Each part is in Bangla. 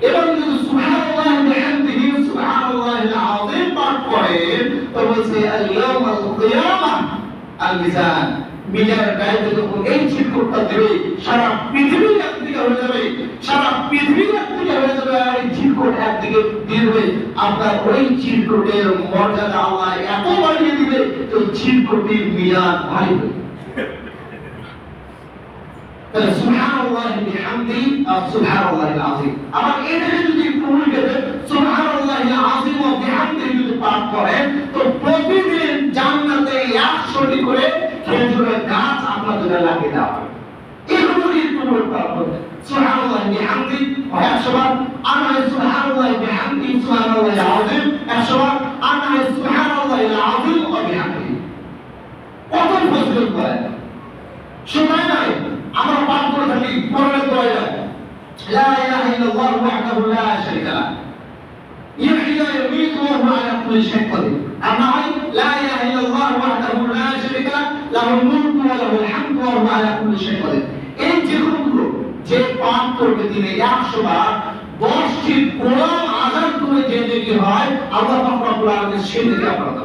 এবং যদি সুবহানাল্লাহ বিহামদিহি, সুবহানাল্লাহিল তো চিরকুটটা দেবে আপনার ওই চিরকুটের মর্যাদা আল্লাহ এত বাড়িয়ে দিবে ওই চিরকুটের মিজান ভারী সুবহানাল্লাহি বিহামদি সুবহানাল্লাহিল আযীম। আমার এটাকে যদি একটু উল্টে দেন সুবহানাল্লাহিল আযীম ও বিহামদি যদি পাঠ করেন তো প্রতিদিন জান্নাতে 100টি করে খেজুরের গাছ আপনার জন্য লাগিয়ে দেওয়া হবে। এগুলো একটু বলতে হবে সুবহানাল্লাহি বিহামদি 100 বার আনা সুবহানাল্লাহি বিহামদি, সুবহানাল্লাহিল আযীম 100 বার আনা সুবহানাল্লাহিল আযীম ও বিহামদি। কত ফজল করে সময় নাই আমরা পাঠ করে থাকি পরের দয়া لا إله إلا الله وحده لا شريك له يحيى يميت وهو على كل شيء قدير أما لا إله إلا الله وحده لا شريك له له الملك وله الحمد وهو على كل شيء قدير এই যে রূপগুলো যে পান করবে দিনে একশো বার দশটি কোরআন আজান করে যে যদি হয় আল্লাহ রব্বুল আলামিন সেই থেকে আপনারা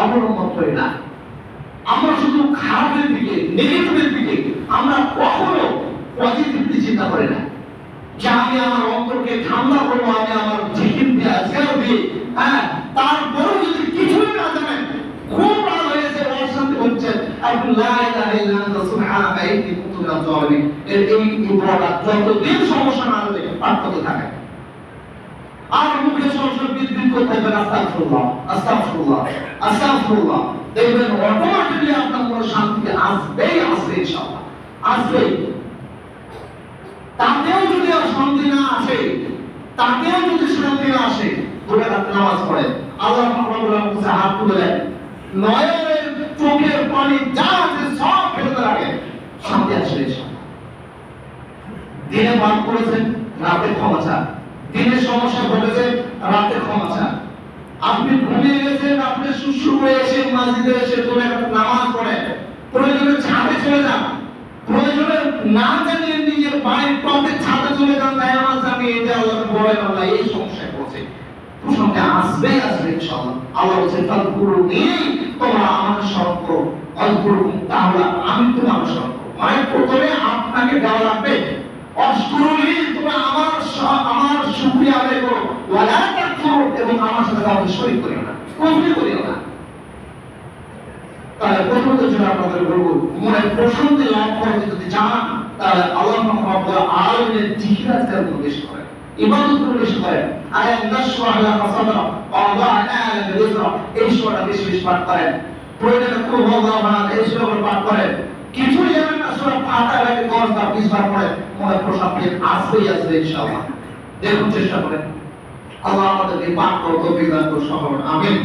অবলম্বন না। আমরা শুধু খারাপের দিকে নেগেটিভের দিকে, আমরা কখনো পজিটিভলি চিন্তা করি না। যে আমি আমার অন্তরকে ঠান্ডা করব, আমি আমার জিকির দিয়ে আজকাল দিয়ে হ্যাঁ তারপরেও যদি কিছুই না জানেন, খুব রাগ হয়েছে অশান্তি হচ্ছে। আপনি লা ইলাহা ইল্লা আনতা সুবহানাকা ইন্নী কুনতু মিনাজ জালিমিন এই যতদিন সমস্যা না হবে করতে থাকে। আর মুখে সরাসরি বিদ্যুৎ করতে হবে আস্তাগফিরুল্লাহ আস্তাগফিরুল্লাহ আস্তাগফিরুল্লাহ। দেখবেন অটোমেটিক্যালি আপনার মনে শান্তি আসবেই আসবে ইনশাআল্লাহ আসবেই তাতেও যদি শান্তি না আসে, তাতেও যদি শান্তি না আসে দুটো রাত নামাজ পড়ে আল্লাহ রব্বুল আলামিন হাত তুলে দেন। নয়নের চোখের পানি যা আছে সব ফেলতে লাগে শান্তি আসবে ইনশাআল্লাহ। দিনে পাপ করেছেন, রাতে ক্ষমা চান। দিনের সমস্যা ঘটেছে, রাতে ক্ষমা চান। আপনি ঘুমিয়ে গেছেন, আপনি সুস্থ হয়ে এসে মসজিদে এসে একটা নামাজ পড়ে প্রয়োজনে ছাদে চলে যান। প্রয়োজনে না জানিয়ে নিজের বাড়ির টপে ছাদে চলে যান, তাই আমার জানি যে আল্লাহ বলেন, আল্লাহ, এই সমস্যা করছে প্রসঙ্গে আসবে আসবে, ইনশাআল্লাহ। আল্লাহ বলছেন তাহলে পুরো নিয়ে তোমরা আমার স্মরণ করো। তাহলে আমি তোমার স্মরণ মানে প্রথমে আপনাকে দেওয়া লাগবে অস্কুরুলি ওয়ালা তাকফুরু মনে প্রশান্তি লাভ করতে যদি চান বেশি করেন ইবাদতগুলো বেশি করেন আয়াত নাশরাহ লাকা সাদরা ওয়া রিজরা এই সূরাটা বেশি বেশি পাঠ করেন। প্রয়োজনে কুল হুয়াল্লাহু আহাদ এই সূরাগুলো পাঠ করেন। কিছু জানেন না, সূরা ফাতিহা লাগে 10 বার 20 বার পড়ে মনে প্রশান্তি আসবেই আসবে ইনশাআল্লাহ। দেখুন চেষ্টা করেন। আল্লাহ আমাদেরকে পাঠ করতে দান করুন আমিন।